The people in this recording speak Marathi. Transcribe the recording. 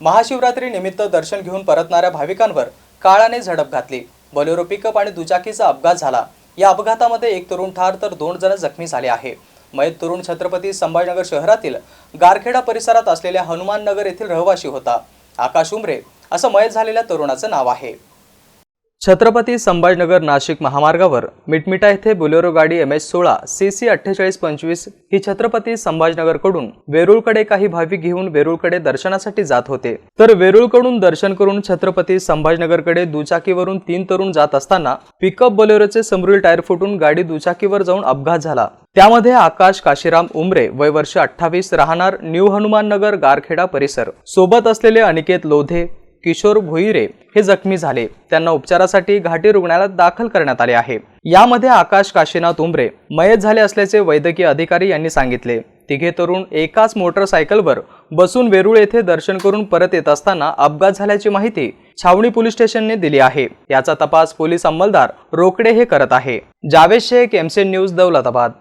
महाशिवरात्री निमित्त दर्शन घेऊन परतणाऱ्या भाविकांवर काळाने झडप घातली. बोलेरो पिकअप आणि दुचाकीचा अपघात झाला. या अपघातामध्ये एक तरुण ठार तर दोन जण जखमी झाले आहे. मयत तरुण छत्रपती संभाजीनगर शहरातील गारखेडा परिसरात असलेल्या हनुमाननगर येथील रहिवाशी होता. आकाश उमरे असं मयत झालेल्या तरुणाचं नाव आहे. छत्रपती संभाजनगर नाशिक महामार्गावर मिटमिटा येथे बोलेरो गाडी एम एस सोळा सी सी अठ्ठेचाळीस पंचवीस ही छत्रपती संभाजनगरकडून वेरूळकडे काही भाविक घेऊन वेरूळकडे दर्शनासाठी जात होते. तर वेरूळकडून दर्शन करून छत्रपती संभाजनगरकडे दुचाकीवरून तीन तरुण जात असताना पिकअप बोलेरोचे समोरील टायर फुटून गाडी दुचाकीवर जाऊन अपघात झाला. त्यामध्ये आकाश काशीराम उमरे वय वर्ष अठ्ठावीस राहणार न्यू हनुमान नगर गारखेडा परिसर. सोबत असलेले अनिकेत लोधे किशोर भुईरे हे जखमी झाले. त्यांना उपचारासाठी घाटी रुग्णालयात दाखल करण्यात आले आहे. यामध्ये आकाश काशीनाथ उमरे मयत झाले असल्याचे वैद्यकीय अधिकारी यांनी सांगितले. तिघे तरुण एकाच मोटरसायकलवर बसून वेरूळ येथे दर्शन करून परत येत असताना अपघात झाल्याची माहिती छावणी पोलीस स्टेशनने दिली आहे. याचा तपास पोलीस अंमलदार रोकडे हे करत आहे. जावेद शेख एमसेन न्यूज दौलताबाद.